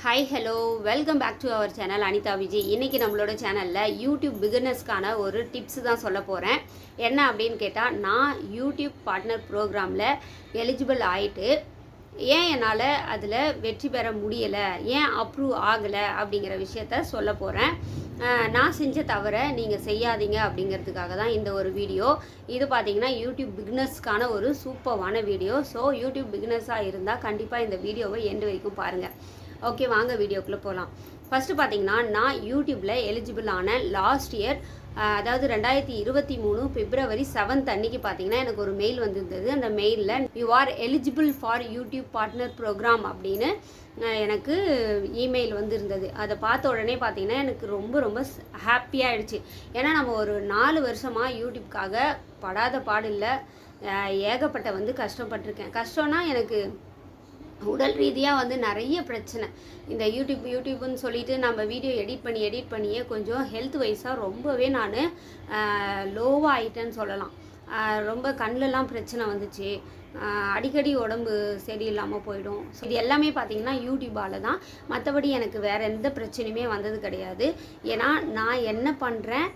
Hi hello welcome back to our channel Anitha Vijay இன்றைக்கி நம்மளோட சேனலில் யூடியூப் பிகினர்ஸ்க்கான ஒரு டிப்ஸ் தான் சொல்ல போகிறேன் என்ன அப்படின்னு கேட்டால் நான் யூடியூப் பார்ட்னர் ப்ரோக்ராமில் எலிஜிபிள் ஆகிட்டு ஏன் என்னால் அதில் வெற்றி பெற முடியலை ஏன் அப்ரூவ் ஆகலை அப்படிங்கிற விஷயத்த சொல்ல போகிறேன் நான் செஞ்ச தவிர நீங்கள் செய்யாதீங்க அப்படிங்கிறதுக்காக தான் இந்த ஒரு வீடியோ இது பார்த்தீங்கன்னா யூடியூப் பிகினர்ஸ்க்கான ஒரு சூப்பர்வான வீடியோ ஸோ யூடியூப் பிகினர்ஸாக இருந்தால் கண்டிப்பாக இந்த வீடியோவை எண்டு வரைக்கும் பாருங்கள் ஓகே வாங்க வீடியோக்குள்ளே போகலாம் ஃபஸ்ட்டு பார்த்தீங்கன்னா நான் யூடியூப்பில் எலிஜிபிளான லாஸ்ட் இயர் அதாவது ரெண்டாயிரத்தி இருபத்தி மூணு பிப்ரவரி செவன்த் அன்னைக்கு பார்த்தீங்கன்னா எனக்கு ஒரு மெயில் வந்திருந்தது. அந்த மெயிலில் you are eligible for YouTube partner program அப்படின்னு எனக்கு இமெயில் வந்திருந்தது. அதை பார்த்த உடனே பார்த்தீங்கன்னா எனக்கு ரொம்ப ரொம்ப ஹாப்பியாகிடுச்சு ஏன்னா நம்ம ஒரு நாலு வருஷமாக யூடியூப்காக படாத பாடில்லை ஏகப்பட்ட வந்து கஷ்டப்பட்டிருக்கேன். கஷ்டம்னா எனக்கு உடல் ரீதியாக வந்து நிறைய பிரச்சனை. இந்த யூடியூப் யூடியூப்னு சொல்லிட்டு நம்ம வீடியோ எடிட் பண்ணி எடிட் பண்ணியே கொஞ்சம் ஹெல்த் வைஸாக ரொம்பவே நான் லோவாக ஆயிட்டேன்னு சொல்லலாம். ரொம்ப கண்ணிலலாம் பிரச்சனை வந்துச்சு. அடிக்கடி உடம்பு சரியில்லாமல் போயிடும். ஸோ இது எல்லாமே பார்த்தீங்கன்னா யூடியூபால் தான். மற்றபடி எனக்கு வேறு எந்த பிரச்சனையுமே வந்தது கிடையாது. ஏன்னா நான் என்ன பண்ணுறேன்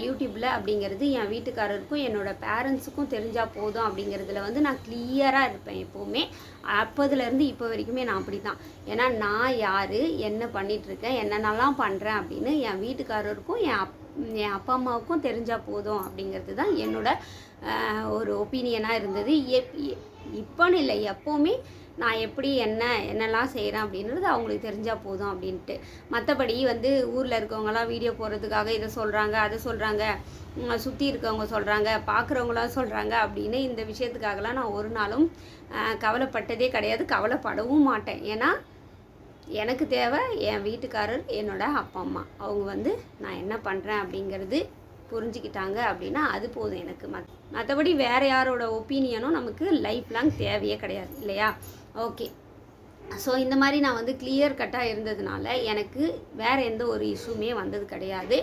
யூடியூப்பில் அப்படிங்கிறது என் வீட்டுக்காரருக்கும் என்னோடய பேரண்ட்ஸுக்கும் தெரிஞ்சால் போதும் அப்படிங்கிறதுல வந்து நான் கிளியராக இருப்பேன் எப்போவுமே. அப்போதுலேருந்து இப்போ வரைக்குமே நான் அப்படி தான் ஏன்னா நான் யார் என்ன பண்ணிகிட்ருக்கேன் என்னென்னலாம் பண்ணுறேன் அப்படின்னு என் வீட்டுக்காரருக்கும் என் அப் என் அப்பா அம்மாவுக்கும் தெரிஞ்சால் போதும் அப்படிங்கிறது தான் என்னோட ஒரு ஒப்பீனியனாக இருந்தது. எப் எ- இப்போன்னு இல்லை எப்போவுமே நான் எப்படி என்ன என்னெல்லாம் செய்கிறேன் அப்படின்றது அவங்களுக்கு தெரிஞ்சால் போதும் அப்படின்ட்டு. மற்றபடி வந்து ஊரில் இருக்கவங்கலாம் வீடியோ போடுறதுக்காக இதை சொல்கிறாங்க அதை சொல்கிறாங்க சுற்றி இருக்கவங்க சொல்கிறாங்க பார்க்குறவங்களாம் சொல்கிறாங்க அப்படின்னு இந்த விஷயத்துக்காகலாம் நான் ஒரு நாளும் கவலைப்பட்டதே கிடையாது கவலைப்படவும் மாட்டேன். ஏன்னா எனக்கு தேவை என் வீட்டுக்காரர் என்னோட அப்பா அம்மா. அவங்க வந்து நான் என்ன பண்ணுறேன் அப்படிங்கிறது புரிஞ்சுக்கிட்டாங்க அப்படின்னா அது போதும் எனக்கு. மத் மற்றபடி வேறு யாரோட ஒப்பீனியனும் நமக்கு லைஃப் லாங் தேவையே கிடையாது இல்லையா? ஓகே ஸோ இந்த மாதிரி நான் வந்து கிளியர் கட்டாக இருந்ததுனால எனக்கு வேறு எந்த ஒரு இஷ்யூமே வந்தது கிடையாது.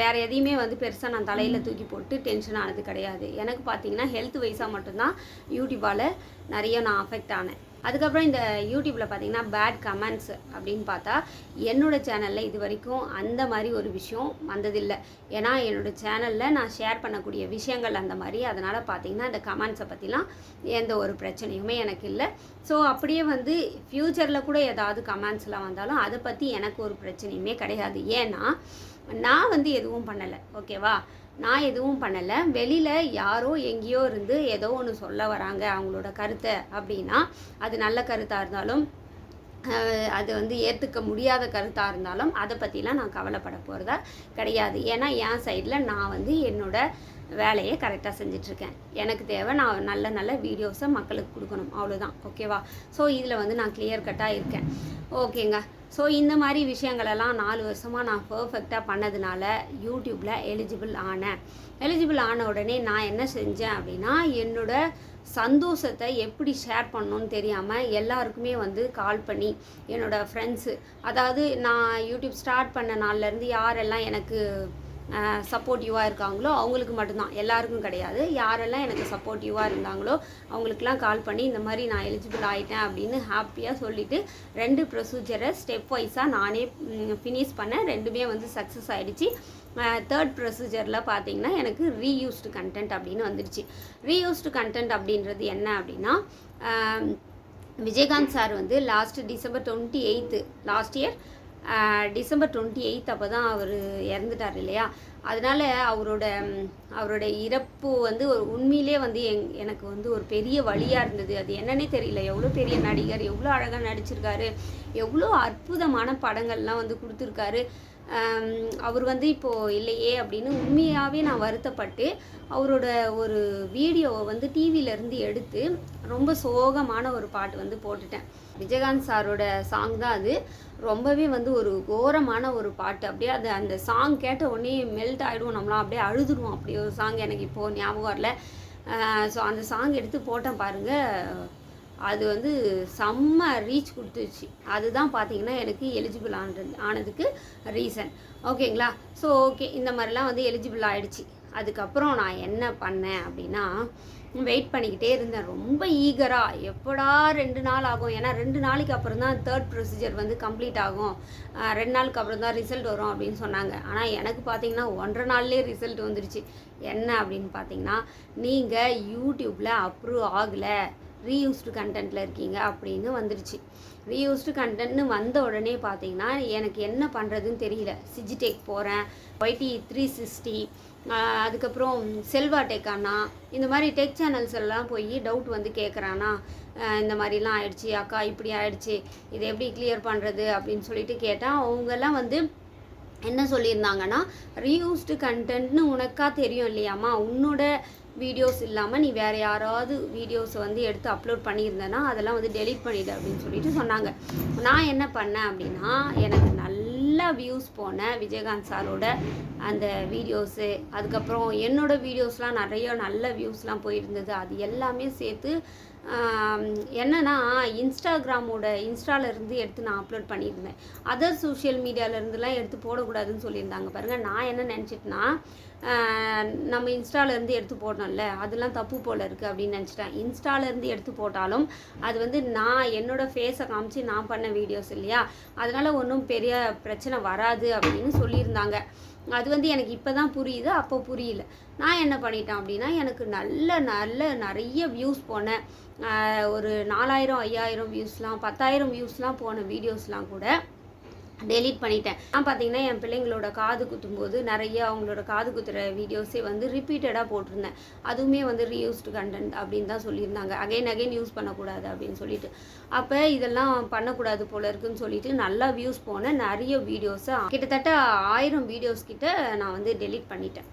வேறு எதையுமே வந்து பெருசாக நான் தலையில் தூக்கி போட்டு டென்ஷன் ஆனது கிடையாது. எனக்கு பார்த்தீங்கன்னா ஹெல்த் வைஸாக மட்டும்தான் யூடியூபால் நிறைய நான் அஃபெக்ட் ஆனேன். அதுக்கப்புறம் இந்த யூடியூப்பில் பார்த்தீங்கன்னா பேட் கமெண்ட்ஸ் அப்படின்னு பார்த்தா என்னோடய சேனலில் இது வரைக்கும் அந்த மாதிரி ஒரு விஷயம் வந்ததில்லை. ஏன்னா என்னோடய சேனலில் நான் ஷேர் பண்ணக்கூடிய விஷயங்கள் அந்த மாதிரி. அதனால் பார்த்தீங்கன்னா இந்த கமெண்ட்ஸை பற்றிலாம் எந்த ஒரு பிரச்சனையுமே எனக்கு இல்லை. ஸோ அப்படியே வந்து ஃப்யூச்சரில் கூட ஏதாவது கமெண்ட்ஸ்லாம் வந்தாலும் அதை பற்றி எனக்கு ஒரு பிரச்சனையுமே கிடையாது. ஏன்னா நான் வந்து எதுவும் பண்ணலை. ஓகேவா நான் எதுவும் பண்ணலை. வெளியில் யாரோ எங்கேயோ இருந்து ஏதோ ஒன்று சொல்ல வராங்க அவங்களோட கருத்தை அப்படின்னா அது நல்ல கருத்தாக இருந்தாலும் அது வந்து ஏற்றுக்க முடியாத கருத்தாக இருந்தாலும் அதை பற்றிலாம் நான் கவலைப்பட போகிறதா கிடையாது. ஏன்னா என் சைடில் நான் வந்து என்னோட வேலையை கரெக்டாக செஞ்சிட்ருக்கேன். எனக்கு தேவை நான் நல்ல நல்ல வீடியோஸை மக்களுக்கு கொடுக்கணும். அவ்வளோதான் ஓகேவா ஸோ இதில் வந்து நான் கிளியர் கட்டாக இருக்கேன். ஓகேங்க ஸோ இந்த மாதிரி விஷயங்களெல்லாம் நாலு வருஷமாக நான் பர்ஃபெக்டாக பண்ணதுனால யூடியூப்பில் எலிஜிபிள் ஆனேன். எலிஜிபிள் ஆன உடனே நான் என்ன செஞ்சேன் அப்படின்னா என்னோட சந்தோஷத்தை எப்படி ஷேர் பண்ணணும்னு தெரியாமல் எல்லாருக்குமே வந்து கால் பண்ணி என்னோடய ஃப்ரெண்ட்ஸு அதாவது நான் யூடியூப் ஸ்டார்ட் பண்ண நாள்லேருந்து யாரெல்லாம் எனக்கு சப்போர்ட்டிவாக இருக்காங்களோ அவங்களுக்கு மட்டும்தான். எல்லாருக்கும் கிடையாது. யாரெல்லாம் எனக்கு சப்போர்ட்டிவாக இருந்தாங்களோ அவங்களுக்குலாம் கால் பண்ணி இந்த மாதிரி நான் எலிஜிபிள் ஆகிட்டேன் அப்படின்னு ஹாப்பியாக சொல்லிவிட்டு ரெண்டு ப்ரொசீஜரை ஸ்டெப் வைஸாக நானே ஃபினிஷ் பண்ணேன் ரெண்டுமே வந்து சக்ஸஸ் ஆகிடுச்சு தேர்ட் ப்ரொசீஜரில் பார்த்தீங்கன்னா எனக்கு ரீயூஸ்டு கண்டென்ட் அப்படின்னு வந்துடுச்சு. ரீயூஸ்டு கண்டென்ட் அப்படின்றது என்ன அப்படின்னா விஜயகாந்த் சார் வந்து last December twenty eight last year December twenty eight அப்போ தான் அவர் இறந்துட்டார் இல்லையா? அதனால அவரோட அவரோட இறப்பு வந்து ஒரு உண்மையிலே வந்து எங் எனக்கு வந்து ஒரு பெரிய வழியாக இருந்தது. அது என்னன்னே தெரியல. எவ்வளோ பெரிய நடிகர் எவ்வளோ அழகாக நடிச்சிருக்காரு எவ்வளோ அற்புதமான படங்கள்லாம் வந்து கொடுத்துருக்காரு. அவர் வந்து இப்போது இல்லையே அப்படின்னு உண்மையாகவே நான் வருத்தப்பட்டு அவரோட ஒரு வீடியோவை வந்து டிவியிலேருந்து எடுத்து ரொம்ப சோகமான ஒரு பாட்டு வந்து போட்டுட்டேன். விஜயகாந்த் சாரோட சாங் தான் அது. ரொம்பவே வந்து ஒரு கோரமான ஒரு பாட்டு. அப்படியே அது அந்த சாங் கேட்ட உடனே மெல்ட் ஆகிடுவோம் நம்மளாம். அப்படியே அழுதுடுவோம் அப்படி ஒரு சாங் எனக்கு இப்போது ஞாபகம் வரல. ஸோ அந்த சாங் எடுத்து போட்டேன் பாருங்கள் அது வந்து செம்ம ரீச் கொடுத்துச்சு. அதுதான் பார்த்தீங்கன்னா எனக்கு எலிஜிபிள் ஆனது ஆனதுக்கு ரீசன் ஓகேங்களா? ஸோ ஓகே இந்த மாதிரிலாம் வந்து எலிஜிபிள் ஆகிடுச்சு அதுக்கப்புறம் நான் என்ன பண்ணேன் அப்படின்னா வெயிட் பண்ணிக்கிட்டே இருந்தேன். ரொம்ப ஈகராக எப்படா ரெண்டு நாள் ஆகும்? ஏன்னா ரெண்டு நாளைக்கு அப்புறம் தான் தேர்ட் ப்ரொசீஜர் வந்து கம்ப்ளீட் ஆகும். ரெண்டு நாளுக்கு அப்புறம் தான் ரிசல்ட் வரும் அப்படின்னு சொன்னாங்க. ஆனால் எனக்கு பார்த்தீங்கன்னா ஒன்றரை நாள்லேயே ரிசல்ட் வந்துருச்சு. என்ன அப்படின்னு பார்த்தீங்கன்னா நீங்கள் யூடியூப்பில் அப்ரூவ் ஆகலை. ரீயூஸ்டு கண்டென்ட்டில் இருக்கீங்க அப்படின்னு வந்துடுச்சு ரீயூஸ்டு கண்டென்ட்னு வந்த உடனே பார்த்தீங்கன்னா எனக்கு என்ன பண்ணுறதுன்னு தெரியல. சிஜிடெக் போகிறேன் ஒய்டி த்ரீ சிக்ஸ்டி அதுக்கப்புறம் செல்வா டெக் அண்ணா இந்த மாதிரி டெக் சேனல்ஸ் எல்லாம் போய் டவுட் வந்து கேட்குறானா இந்த மாதிரிலாம் ஆயிடுச்சு அக்கா இப்படி ஆயிடுச்சு இதை எப்படி கிளியர் பண்ணுறது அப்படின்னு சொல்லிட்டு கேட்டால் அவங்கெல்லாம் வந்து என்ன சொல்லியிருந்தாங்கன்னா ரீயூஸ்டு கண்டென்ட்னு உனக்கா தெரியும் இல்லையாம்மா உன்னோட வீடியோஸ் இல்லாமல் நீ வேறு யாராவது வீடியோஸை வந்து எடுத்து அப்லோட் பண்ணியிருந்தேன்னா அதெல்லாம் வந்து டெலீட் பண்ணிடு அப்படின்னு சொல்லிட்டு சொன்னாங்க. நான் என்ன பண்ணேன் அப்படின்னா எனக்கு நல்லா வியூஸ் போன விஜயகாந்த் சாரோட அந்த வீடியோஸு அதுக்கப்புறம் என்னோட வீடியோஸ்லாம் நிறைய நல்ல வியூஸ்லாம் போயிருந்தது. அது எல்லாமே சேர்த்து என்னன்னா இன்ஸ்டாகிராமோட இன்ஸ்டாலேருந்து எடுத்து நான் அப்லோட் பண்ணியிருந்தேன். அதர் சோஷியல் மீடியாவிலேருந்துலாம் எடுத்து போடக்கூடாதுன்னு சொல்லியிருந்தாங்க. பாருங்கள் நான் என்ன நினச்சிட்டேன்னா நம்ம இன்ஸ்டாலேருந்து எடுத்து போடணும்ல அதெல்லாம் தப்பு போல் இருக்குது அப்படின்னு நினச்சிட்டேன். இன்ஸ்டாலேருந்து எடுத்து போட்டாலும் அது வந்து நான் என்னோட ஃபேஸை காமிச்சு நான் பண்ண வீடியோஸ் இல்லையா? அதனால ஒன்றும் பெரிய பிரச்சனை வராது அப்படின்னு சொல்லியிருந்தாங்க. அது வந்து எனக்கு இப்போ தான் புரியுது அப்போ புரியல. நான் என்ன பண்ணிட்டேன் அப்படின்னா எனக்கு நல்ல நல்ல நிறைய வியூஸ் போனேன். ஒரு நாலாயிரம் ஐயாயிரம் வியூஸ்லாம் பத்தாயிரம் வியூஸ்லாம் போன வீடியோஸ்லாம் கூட டெலீட் பண்ணிட்டேன். நான் பார்த்தீங்கன்னா என் பிள்ளைங்களோட காது குத்தும்போது நிறைய அவங்களோட காது குத்துற வீடியோஸே வந்து ரிப்பீட்டடாக போட்டிருந்தேன். அதுவுமே வந்து ரீயூஸ்டு கண்டென்ட் அப்படின்னு தான் சொல்லியிருந்தாங்க. அகைன் அகைன் யூஸ் பண்ணக்கூடாது அப்படின்னு சொல்லிட்டு. அப்போ இதெல்லாம் பண்ணக்கூடாது போல இருக்குன்னு சொல்லிட்டு நல்லா வியூஸ் போன நிறைய வீடியோஸை கிட்டத்தட்ட ஆயிரம் வீடியோஸ் கிட்ட நான் வந்து டெலீட் பண்ணிட்டேன்.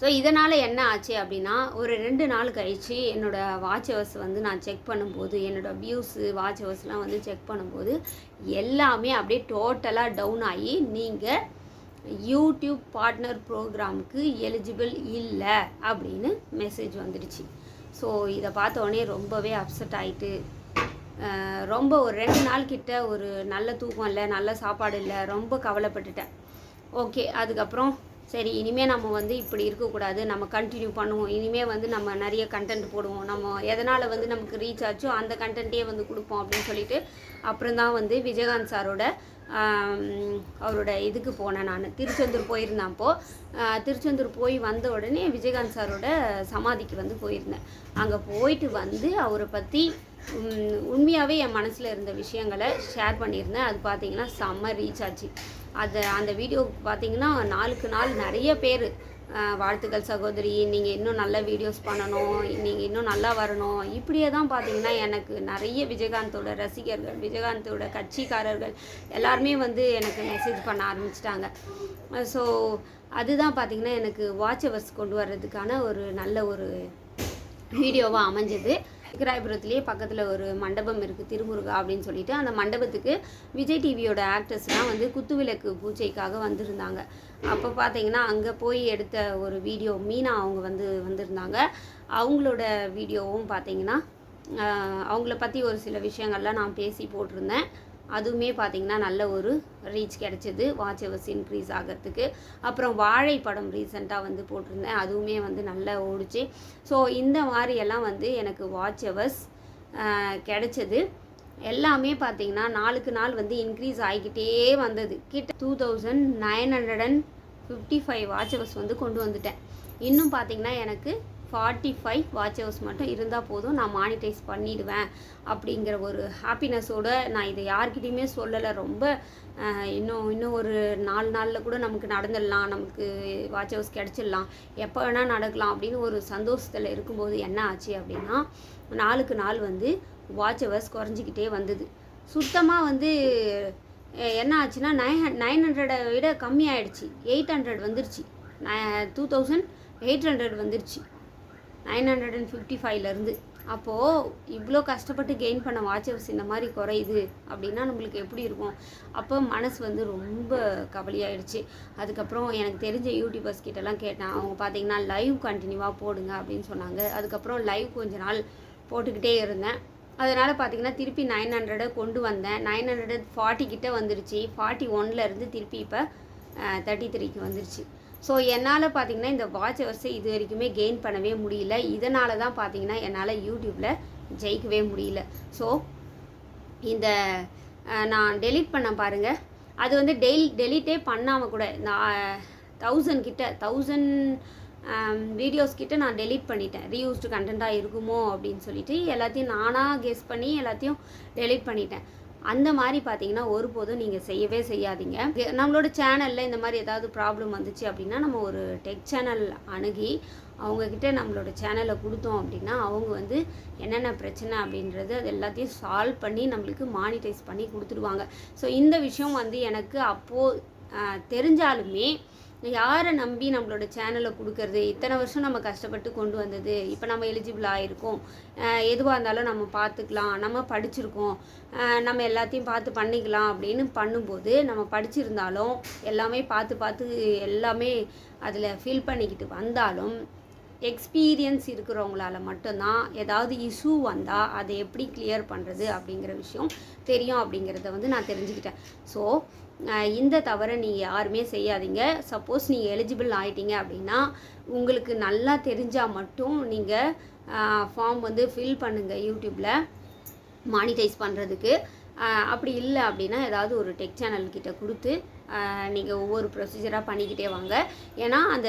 ஸோ இதனால் என்ன ஆச்சு அப்படின்னா ஒரு ரெண்டு நாள் கழித்து என்னோடய வாட்ச் ஹவர்ஸ் வந்து நான் செக் பண்ணும்போது என்னோடய வியூஸு வாட்ச் ஹவர்ஸ்லாம் வந்து செக் பண்ணும்போது எல்லாமே அப்படியே டோட்டலாக டவுன் ஆகி நீங்கள் யூடியூப் பார்ட்னர் ப்ரோக்ராமுக்கு எலிஜிபிள் இல்லை அப்படின்னு மெசேஜ் வந்துடுச்சு. ஸோ இதை பார்த்தோடனே ரொம்பவே அப்செட் ஆகிட்டு ரொம்ப ஒரு ரெண்டு நாள் கிட்ட ஒரு நல்ல தூக்கம் இல்லை நல்ல சாப்பாடு இல்லை ரொம்ப கவலைப்பட்டுட்டேன். ஓகே அதுக்கப்புறம் சரி இனிமேல் நம்ம வந்து இப்படி இருக்கக்கூடாது. நம்ம கண்டினியூ பண்ணுவோம். இனிமேல் வந்து நம்ம நிறைய கண்டென்ட் போடுவோம். நம்ம எதனால் வந்து நமக்கு ரீச் ஆச்சோ அந்த கண்டென்ட்டே வந்து கொடுப்போம் அப்படின்னு சொல்லிட்டு அப்புறம் தான் வந்து விஜயகாந்த் சாரோட அவரோட இதுக்கு போனேன் நான். திருச்செந்தூர் போயிருந்தேன் அப்போது திருச்செந்தூர் போய் வந்த உடனே விஜயகாந்த் சாரோட சமாதிக்கு வந்து போயிருந்தேன். அங்கே போயிட்டு வந்து அவரை பற்றி உண்மையாகவே என் மனசில் இருந்த விஷயங்களை ஷேர் பண்ணியிருந்தேன். அது பார்த்தீங்கன்னா செம்ம ரீச் ஆச்சு. அது அந்த வீடியோ பார்த்தீங்கன்னா நாளுக்கு நாள் நிறைய பேர் வாழ்த்துக்கள் சகோதரி. நீங்கள் இன்னும் நல்ல வீடியோஸ் பண்ணணும். நீங்கள் இன்னும் நல்லா வரணும். இப்படியே தான் பார்த்தீங்கன்னா எனக்கு நிறைய விஜயகாந்தோட ரசிகர்கள் விஜயகாந்தோட கட்சிக்காரர்கள் எல்லாருமே வந்து எனக்கு மெசேஜ் பண்ண ஆரம்பிச்சிட்டாங்க. ஸோ அதுதான் பார்த்தீங்கன்னா எனக்கு வாட்ச் அவர்ஸ் கொண்டு வர்றதுக்கான ஒரு நல்ல ஒரு வீடியோவாக அமைஞ்சது. கிராயபுரத்துலேயே பக்கத்தில் ஒரு மண்டபம் இருக்குது திருமுருகா அப்படின்னு சொல்லிட்டு. அந்த மண்டபத்துக்கு விஜய் டிவியோட ஆக்டர்ஸ்லாம் வந்து குத்துவிளக்கு பூஜைக்காக வந்திருந்தாங்க. அப்போ பார்த்தீங்கன்னா அங்கே போய் எடுத்த ஒரு வீடியோ மீனா அவங்க வந்து வந்திருந்தாங்க. அவங்களோட வீடியோவும் பார்த்தீங்கன்னா அவங்கள பற்றி ஒரு சில விஷயங்கள்லாம் நான் பேசி போட்டிருந்தேன். அதுவுமே பார்த்தீங்கன்னா நல்ல ஒரு ரீச் கிடச்சிது. வாட்ச் ஹவர்ஸ் இன்க்ரீஸ் ஆகிறதுக்கு. அப்புறம் வாழை படம் ரீசெண்டாக வந்து போட்டிருந்தேன். அதுவுமே வந்து நல்லா ஓடிச்சு. ஸோ இந்த மாதிரியெல்லாம் வந்து எனக்கு வாட்ச் ஹவர்ஸ் கிடச்சிது. எல்லாமே பார்த்திங்கன்னா நாளுக்கு நாள் வந்து இன்க்ரீஸ் ஆகிக்கிட்டே வந்தது. கிட்ட two thousand nine hundred and fifty five watch hours வந்து கொண்டு வந்துட்டேன். இன்னும் பார்த்தீங்கன்னா எனக்கு ஃபார்ட்டி ஃபைவ் வாட்ச் ஹவர்ஸ் மட்டும் இருந்தால் போதும் நான் மானிட்டைஸ் பண்ணிடுவேன் அப்படிங்கிற ஒரு ஹாப்பினஸோடு நான் இதை யார்கிட்டையுமே சொல்லலை. ரொம்ப இன்னும் இன்னும் ஒரு நாலு நாளில் கூட நமக்கு நடந்துடலாம். நமக்கு வாட்ச் ஹவர்ஸ் கிடச்சிடலாம். எப்போ வேணால் நடக்கலாம் அப்படின்னு ஒரு சந்தோஷத்தில் இருக்கும்போது என்ன ஆச்சு அப்படின்னா நாளுக்கு நாள் வந்து வாட்ச் ஹவர்ஸ் குறைஞ்சிக்கிட்டே வந்தது. சுத்தமாக வந்து என்ன ஆச்சுன்னா நைன் நைன் ஹண்ட்ரடை விட கம்மியாயிடுச்சு. எயிட் ஹண்ட்ரட் வந்துருச்சு. டூ தௌசண்ட் எயிட் ஹண்ட்ரட் வந்துருச்சு. நைன் ஹண்ட்ரட் அண்ட் ஃபிஃப்டி ஃபைவ்லேருந்து அப்போது இவ்வளோ கஷ்டப்பட்டு கெயின் பண்ண வாட்ச் ஹவர்ஸ் இந்த மாதிரி குறையுது அப்படின்னா நம்மளுக்கு எப்படி இருக்கும்? அப்போ மனசு வந்து ரொம்ப கவலையாயிடுச்சு. அதுக்கப்புறம் எனக்கு தெரிஞ்ச யூடியூபர்ஸ் கிட்டலாம் கேட்டேன். அவங்க பார்த்தீங்கன்னா லைவ் கண்டினியூவாக போடுங்க அப்படின்னு சொன்னாங்க. அதுக்கப்புறம் லைவ் கொஞ்ச நாள் போட்டுக்கிட்டே இருந்தேன். அதனால் பார்த்தீங்கன்னா திருப்பி நைன் ஹண்ட்ரடை கொண்டு வந்தேன். நைன் ஹண்ட்ரட் ஃபார்ட்டி கிட்டே வந்துருச்சு. ஃபார்ட்டி ஒன்லேருந்து திருப்பி இப்போ தேர்ட்டி த்ரீக்கு வந்துருச்சு. ஸோ என்னால் பார்த்தீங்கன்னா இந்த வாட்ச் இது வரைக்குமே கெயின் பண்ணவே முடியல. இதனால தான் பார்த்தீங்கன்னா என்னால் யூடியூப்பில் ஜெயிக்கவே முடியல. ஸோ இந்த நான் டெலீட் பண்ண பாருங்கள் அது வந்து டெய்லி டெலிட்டே பண்ணாமல் கூட நான் தௌசண்ட் கிட்ட தௌசண்ட் வீடியோஸ் கிட்ட நான் டெலிட் பண்ணிட்டேன். ரீயூஸ்டு கண்டென்ட்டாக இருக்குமோ அப்படின்னு சொல்லிட்டு எல்லாத்தையும் நானாக கெஸ் பண்ணி எல்லாத்தையும் டெலிட் பண்ணிட்டேன். அந்த மாதிரி பார்த்தீங்கன்னா ஒருபோதும் நீங்கள் செய்யவே செய்யாதீங்க. நம்மளோட சேனலில் இந்த மாதிரி ஏதாவது ப்ராப்ளம் வந்துச்சு அப்படின்னா நம்ம ஒரு டெக் சேனல் அணுகி அவங்கக்கிட்ட நம்மளோட சேனலை கொடுத்தோம் அப்படின்னா அவங்க வந்து என்னென்ன பிரச்சனை அப்படின்றது அது எல்லாத்தையும் சால்வ் பண்ணி நம்மளுக்கு மானிட்டைஸ் பண்ணி கொடுத்துடுவாங்க. ஸோ இந்த விஷயம் வந்து எனக்கு அப்போது தெரிஞ்சாலுமே யாரை நம்பி நம்மளோட சேனலை கொடுக்கறது? இத்தனை வருஷம் நம்ம கஷ்டப்பட்டு கொண்டு வந்தது. இப்போ நம்ம எலிஜிபிள் ஆகிருக்கோம் எதுவாக இருந்தாலும் நம்ம பார்த்துக்கலாம். நம்ம படிச்சிருக்கோம். நம்ம எல்லாத்தையும் பார்த்து பண்ணிக்கலாம் அப்படின்னு பண்ணும்போது நம்ம படிச்சிருந்தாலும் எல்லாமே பார்த்து பார்த்து எல்லாமே அதில் ஃபில் பண்ணிக்கிட்டு வந்தாலும் எக்ஸ்பீரியன்ஸ் இருக்கிறவங்களால மட்டும்தான் ஏதாவது இஷ்யூ வந்தால் அதை எப்படி கிளியர் பண்ணுறது அப்படிங்கிற விஷயம் தெரியும் அப்படிங்கிறத வந்து நான் தெரிஞ்சுக்கிட்டேன். ஸோ இந்த தவறை நீங்கள் யாருமே செய்யாதீங்க. சப்போஸ் நீங்கள் எலிஜிபிள் ஆகிட்டீங்க அப்படின்னா உங்களுக்கு நல்லா தெரிஞ்சால் மட்டும் நீங்கள் ஃபார்ம் வந்து ஃபில் பண்ணுங்கள் யூடியூப்பில் மானிட்டைஸ் பண்ணுறதுக்கு அப்படி இல்லை அப்படின்னா ஏதாவது ஒரு டெக் சேனல்கிட்ட கொடுத்து நீங்கள் ஒவ்வொரு ப்ரொசீஜராக பண்ணிக்கிட்டே வாங்க. ஏன்னா அந்த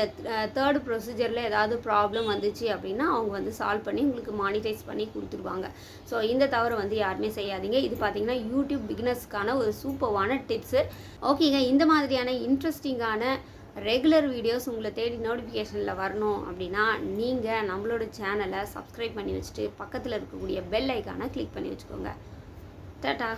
தேர்ட் ப்ரொசீஜரில் ஏதாவது ப்ராப்ளம் வந்துச்சு அப்படின்னா அவங்க வந்து சால்வ் பண்ணி உங்களுக்கு மானிட்டைஸ் பண்ணி கொடுத்துருவாங்க. ஸோ இந்த தவறை வந்து யாருமே செய்யாதீங்க. இது பார்த்தீங்கன்னா யூடியூப் பிகினர்ஸ்க்கான ஒரு சூப்பர்வான டிப்ஸு ஓகேங்க இந்த மாதிரியான இன்ட்ரெஸ்டிங்கான ரெகுலர் வீடியோஸ் உங்களை தேடி நோட்டிஃபிகேஷனில் வரணும் அப்படின்னா நீங்கள் நம்மளோட சேனலை சப்ஸ்கிரைப் பண்ணி வச்சுட்டு பக்கத்தில் இருக்கக்கூடிய பெல் ஐக்கானை கிளிக் பண்ணி வச்சுக்கோங்க. டாட்டா!